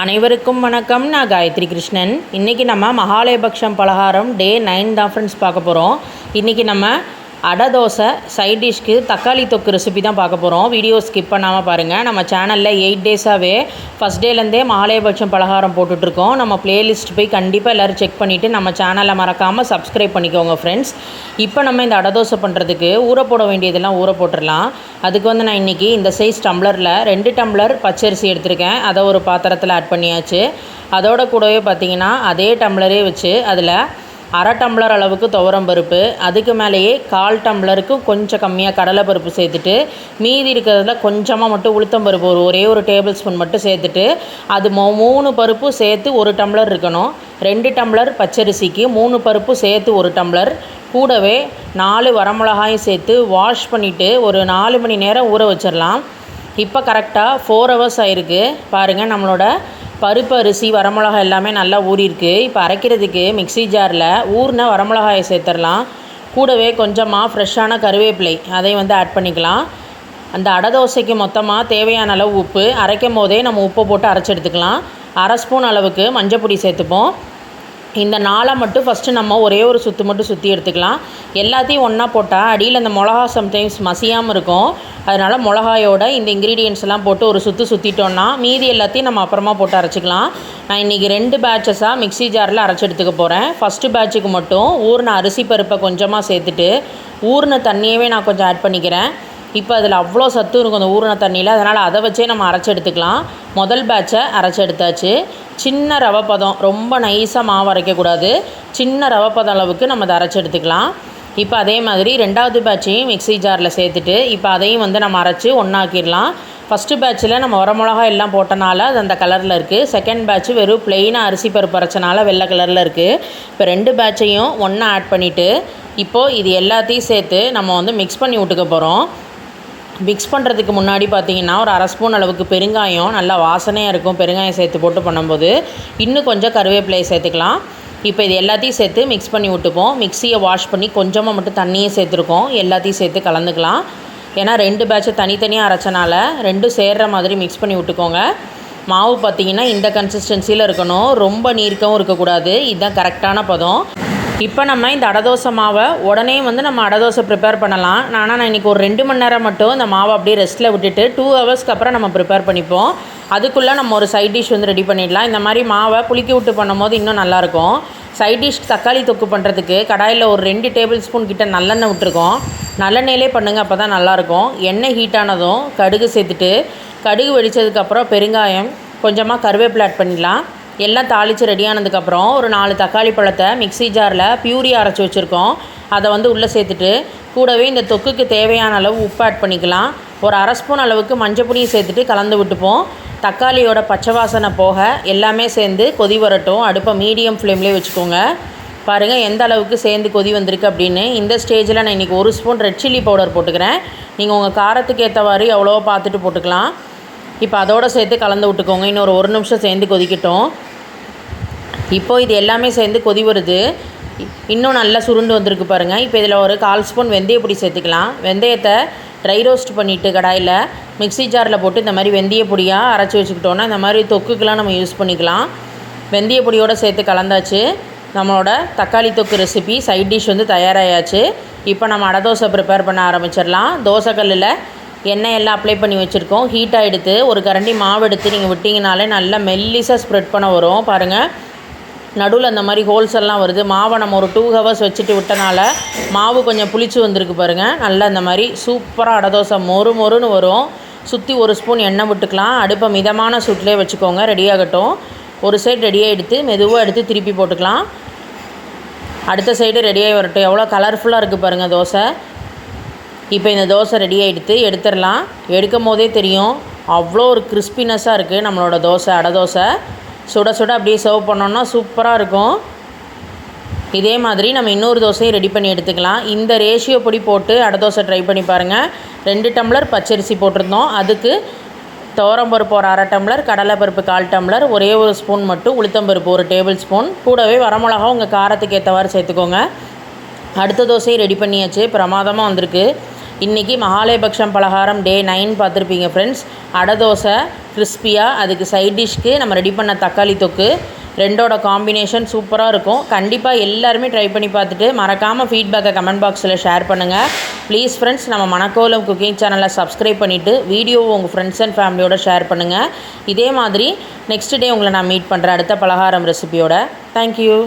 அனைவருக்கும் வணக்கம். நான் காயத்ரி கிருஷ்ணன். இன்றைக்கி நம்ம மகாலயபக்ஷம் பலகாரம் டே நைன் தான் ஃப்ரெண்ட்ஸ் பார்க்க போகிறோம் இன்றைக்கி நம்ம அடை தோசை சைட் டிஷ்க்கு தக்காளி தொக்கு ரெசிபி தான் பார்க்க போகிறோம் வீடியோ ஸ்கிப் பண்ணாமல் பாருங்கள் நம்ம சேனலில் எயிட் டேஸாகவே ஃபஸ்ட் டேலேருந்தே மாலையபட்சம் பலகாரம் போட்டுட்ருக்கோம் நம்ம பிளேலிஸ்ட் போய் கண்டிப்பாக எல்லோரும் செக் பண்ணிவிட்டு நம்ம சேனலை மறக்காமல் சப்ஸ்கிரைப் பண்ணிக்கோங்க ஃப்ரெண்ட்ஸ் இப்போ நம்ம இந்த அடை தோசை பண்ணுறதுக்கு ஊற போட வேண்டியதெல்லாம் ஊற போட்டுடலாம். அதுக்கு வந்து நான் இன்றைக்கி இந்த சைஸ் டம்ளரில் ரெண்டு டம்ளர் பச்சரிசி எடுத்திருக்கேன். அதை ஒரு பாத்திரத்தில் ஆட் பண்ணியாச்சு. அதோட கூடவே பார்த்தீங்கன்னா அதே டம்ளரே வச்சு அதில் அரை டம்ளர் அளவுக்கு துவரம் பருப்பு அதுக்கு மேலேயே கால் டம்ளருக்கு கொஞ்சம் கம்மியாக கடலை பருப்பு சேர்த்துட்டு மீதி இருக்கிறதுல கொஞ்சமாக மட்டும் உளுத்தம் பருப்பு ஒரு ஒரே ஒரு டேபிள் ஸ்பூன் மட்டும் சேர்த்துட்டு அது மோ மூணு பருப்பு சேர்த்து ஒரு டம்ளர் இருக்கணும். ரெண்டு டம்ளர் பச்சரிசிக்கு மூணு பருப்பு சேர்த்து ஒரு டம்ளர். கூடவே நாலு வரமிளகாயும் சேர்த்து வாஷ் பண்ணிவிட்டு ஒரு நாலு மணி நேரம் ஊற வச்சிடலாம் இப்போ கரெக்டாக ஃபோர் ஹவர்ஸ் ஆயிருக்கு. பாருங்கள் நம்மளோட பருப்பு அரிசி வரமிளகா எல்லாமே நல்லா ஊறிருக்கு இப்போ அரைக்கிறதுக்கு மிக்ஸி ஜாரில் ஊறின வரமிளகாயை சேர்த்துடலாம் கூடவே கொஞ்சமாக ஃப்ரெஷ்ஷான கருவேப்பிலை அதை வந்து ஆட் பண்ணிக்கலாம். அந்த அடை தோசைக்கு மொத்தமாக தேவையான அளவு உப்பு அரைக்கும் போதே நம்ம உப்பை போட்டு அரைச்சி எடுத்துக்கலாம். அரை ஸ்பூன் அளவுக்கு மஞ்சள் பொடி சேர்த்துப்போம். இந்த நாளை மட்டும் ஃபஸ்ட்டு நம்ம ஒரே ஒரு சுற்று மட்டும் சுற்றி எடுத்துக்கலாம். எல்லாத்தையும் ஒன்றா போட்டால் அடியில் இந்த மிளகா சம்டைம்ஸ் மசியாமல் இருக்கும். அதனால் மிளகாயோட இந்த இன்க்ரீடியன்ஸ் எல்லாம் போட்டு ஒரு சுற்று சுற்றிட்டோன்னா மீதி எல்லாத்தையும் நம்ம அப்புறமா போட்டு அரைச்சிக்கலாம். நான் இன்றைக்கி ரெண்டு பேட்சஸாக மிக்ஸி ஜாரில் அரைச்சி எடுத்துக்க போகிறேன் ஃபஸ்ட்டு பேட்சுக்கு மட்டும் ஊறின அரிசி பருப்பை கொஞ்சமாக சேர்த்துட்டு ஊறின தண்ணியவே நான் கொஞ்சம் ஆட் பண்ணிக்கிறேன். இப்போ அதில் அவ்வளோ சத்து இருக்கும் அந்த ஊறின தண்ணியில். அதனால் அதை வச்சே நம்ம அரைச்சி எடுத்துக்கலாம். முதல் பேட்சை அரைச்சி எடுத்தாச்சு. சின்ன ரவை பதம் ரொம்ப நைஸாக மாவு அரைக்கக்கூடாது. சின்ன ரவை பதம் அளவுக்கு நம்ம அதை அரைச்சி எடுத்துக்கலாம். இப்போ அதே மாதிரி ரெண்டாவது பேட்சையும் மிக்ஸி ஜாரில் சேர்த்துட்டு இப்போ அதையும் வந்து நம்ம அரைச்சி ஒன்றாக்கிடலாம் ஃபஸ்ட்டு பேட்சில் நம்ம வரமிளகா எல்லாம் போட்டனால அது அந்த கலரில் இருக்குது செகண்ட் பேட்ச் வெறும் ப்ளெயினாக அரிசி பருப்பு அரைச்சனால வெள்ளை கலரில் இருக்குது இப்போ ரெண்டு பேட்சையும் ஒன்றா ஆட் பண்ணிவிட்டு இப்போது இது எல்லாத்தையும் சேர்த்து நம்ம வந்து மிக்ஸ் பண்ணி விட்டுக்க போகிறோம் மிக்ஸ் பண்ணுறதுக்கு முன்னாடி பார்த்தீங்கன்னா ஒரு அரை ஸ்பூன் அளவுக்கு பெருங்காயம் நல்லா வாசனையாக இருக்கும். பெருங்காயம் சேர்த்து போட்டு பண்ணும்போது இன்னும் கொஞ்சம் கருவேப்பிலையை சேர்த்துக்கலாம். இப்போ இது எல்லாத்தையும் சேர்த்து மிக்ஸ் பண்ணி விட்டுப்போம். மிக்ஸியை வாஷ் பண்ணி கொஞ்சமாக மட்டும் தண்ணியை சேர்த்துருக்கோம். எல்லாத்தையும் சேர்த்து கலந்துக்கலாம். ஏன்னா ரெண்டு பேட்சை தனித்தனியாக அரைச்சனால ரெண்டும் சேர்கிற மாதிரி மிக்ஸ் பண்ணி விட்டுக்கோங்க. மாவு பார்த்தீங்கன்னா இந்த கன்சிஸ்டன்சியில் இருக்கணும். ரொம்ப நீர்க்கவும் இருக்கக்கூடாது. இதுதான் கரெக்டான பதம். இப்போ நம்ம இந்த அடதோசை மாவை உடனே வந்து நம்ம அடதோசை ப்ரிப்பேர் பண்ணலாம். ஆனால் நான் இன்றைக்கி ஒரு ரெண்டு மணி நேரம் மட்டும் இந்த மாவை அப்படியே ரெஸ்ட்டில் விட்டுட்டு டூ ஹவர்ஸ்க்கு அப்புறம் நம்ம ப்ரிப்பேர் பண்ணிப்போம். அதுக்குள்ளே நம்ம ஒரு சைட் டிஷ் வந்து ரெடி பண்ணிடலாம். இந்த மாதிரி மாவை புளிக்கி விட்டு பண்ணும்போது இன்னும் நல்லாயிருக்கும் சைட் டிஷ் தக்காளி தொக்கு பண்ணுறதுக்கு கடாயில் ஒரு ரெண்டு டேபிள் ஸ்பூன் கிட்ட நல்லெண்ணெய் விட்டுருக்கோம். நல்லெண்ணெயிலே பண்ணுங்கள் அப்போ தான் நல்லாயிருக்கும் எண்ணெய் ஹீட் ஆனதும் கடுகு சேர்த்துட்டு கடுகு வெடித்ததுக்கப்புறம் பெருங்காயம் கொஞ்சமாக கருவேப்பிலை ஆட் பண்ணிடலாம். எல்லாம் தாளித்து ரெடி ஆனதுக்கப்புறம் ஒரு நாலு தக்காளி பழத்தை மிக்ஸி ஜாரில் பியூரி அரைச்சி வச்சுருக்கோம். அதை வந்து உள்ளே சேர்த்துட்டு கூடவே இந்த தொக்குக்கு தேவையான அளவு உப்பு ஆட் பண்ணிக்கலாம். ஒரு அரை ஸ்பூன் அளவுக்கு மஞ்சள் பொடியும் சேர்த்துட்டு கலந்து விட்டுப்போம். தக்காளியோட பச்சை வாசனை போக எல்லாமே சேர்ந்து கொதி வரட்டும். அடுப்பை மீடியம் ஃப்ளேம்லேயே வச்சுக்கோங்க. பாருங்கள் எந்த அளவுக்கு சேர்ந்து கொதி வந்திருக்கு அப்படின்னு. இந்த ஸ்டேஜில் நான் இன்றைக்கி ஒரு ஸ்பூன் ரெட் சில்லி பவுடர் போட்டுக்கிறேன். நீங்கள் உங்கள் காரத்துக்கு ஏற்றவாறு எவ்வளோ பார்த்துட்டு போட்டுக்கலாம். இப்போ அதோடு சேர்த்து கலந்து விட்டுக்கோங்க. இன்னொரு ஒரு நிமிஷம் சேர்ந்து கொதிக்கட்டும். இப்போது இது எல்லாமே சேர்ந்து கொதி வருது. இன்னும் நல்லா சுருண்டு வந்திருக்கு பாருங்கள் இப்போ இதில் ஒரு கால் ஸ்பூன் வெந்தய பொடி சேர்த்துக்கலாம். வெந்தயத்தை ட்ரை ரோஸ்ட் பண்ணிவிட்டு கடாயில் மிக்ஸி ஜாரில் போட்டு இந்த மாதிரி வெந்தய பொடியாக அரைச்சி வச்சுக்கிட்டோன்னா இந்த மாதிரி தொக்குக்கெலாம் நம்ம யூஸ் பண்ணிக்கலாம். வெந்தய பொடியோடு சேர்த்து கலந்தாச்சு. நம்மளோட தக்காளி தொக்கு ரெசிபி சைட் டிஷ் வந்து தயாராகியாச்சு இப்போ நம்ம அடை தோசை ப்ரிப்பேர் பண்ண ஆரம்பிச்சிடலாம். தோசைக்கல்லில் எண்ணெய் எல்லாம் அப்ளை பண்ணி வச்சுருக்கோம். ஹீட்டாக எடுத்து ஒரு கரண்டி மாவு எடுத்து நீங்கள் விட்டிங்கனாலே நல்லா மெல்லிசாக ஸ்ப்ரெட் பண்ண வரும். பாருங்கள் நடுவில் அந்த மாதிரி ஹோல்ஸ் எல்லாம் வருது. மாவை நம்ம ஒரு டூ ஹவர்ஸ் வச்சுட்டு விட்டனால மாவு கொஞ்சம் புளிச்சு வந்திருக்கு பாருங்கள் நல்லா இந்த மாதிரி சூப்பராக அடை தோசை மொறு மொறுன்னு வரும். சுற்றி ஒரு ஸ்பூன் எண்ணெய் விட்டுக்கலாம். அடுப்பை மிதமான சூட்லேயே வச்சுக்கோங்க. ரெடியாகட்டும் ஒரு சைடு ரெடியாக எடுத்து மெதுவாக எடுத்து திருப்பி போட்டுக்கலாம். அடுத்த சைடு ரெடியாகி வரட்டும். எவ்வளோ கலர்ஃபுல்லாக இருக்குது பாருங்கள் தோசை. இப்போ இந்த தோசை ரெடி ஆகிடுத்து எடுத்துடலாம். எடுக்கும் போதே தெரியும். அவ்வளோ ஒரு கிறிஸ்பினஸ்ஸாக இருக்குது நம்மளோட தோசை அடை தோசை. சுட சுட அப்படியே சர்வ் பண்ணோன்னா சூப்பராக இருக்கும். இதே மாதிரி நம்ம இன்னொரு தோசையும் ரெடி பண்ணி எடுத்துக்கலாம். இந்த ரேஷியோ பொடி போட்டு அடை தோசை ட்ரை பண்ணி பாருங்கள் ரெண்டு டம்ளர் பச்சரிசி போட்டிருந்தோம். அதுக்கு துவரம்பருப்பு ஒரு அரை டம்ளர் கடலைப்பருப்பு கால் டம்ளர் ஒரே ஒரு ஸ்பூன் மட்டும் உளுத்தம்பருப்பு ஒரு டேபிள் ஸ்பூன் கூடவே வரமிளகா உங்கள் காரத்துக்கு ஏற்றவாறு சேர்த்துக்கோங்க. அடுத்த தோசையும் ரெடி பண்ணியாச்சு. பிரமாதமாக வந்திருக்கு. இன்றைக்கி மகாலயபக்ஷம் பலகாரம் டே நைன் பார்த்துருப்பீங்க ஃப்ரெண்ட்ஸ் அடை தோசை கிறிஸ்பியாக அதுக்கு சைட் டிஷ்க்கு நம்ம ரெடி பண்ண தக்காளி தொக்கு. ரெண்டோட காம்பினேஷன் சூப்பராக இருக்கும். கண்டிப்பாக எல்லாருமே ட்ரை பண்ணி பார்த்துட்டு மறக்காமல் ஃபீட்பேக்கை கமெண்ட் பாக்ஸில் ஷேர் பண்ணுங்கள் ப்ளீஸ் ஃப்ரெண்ட்ஸ் நம்ம மணக்கோலம் குக்கிங் சேனலை சப்ஸ்கிரைப் பண்ணிவிட்டு வீடியோவை உங்கள் ஃப்ரெண்ட்ஸ் அண்ட் ஃபேமிலியோட ஷேர் பண்ணுங்கள் இதே மாதிரி நெக்ஸ்ட் டே உங்களை நான் மீட் பண்ணுறேன் அடுத்த பலகாரம் ரெசிபியோட தேங்க்யூ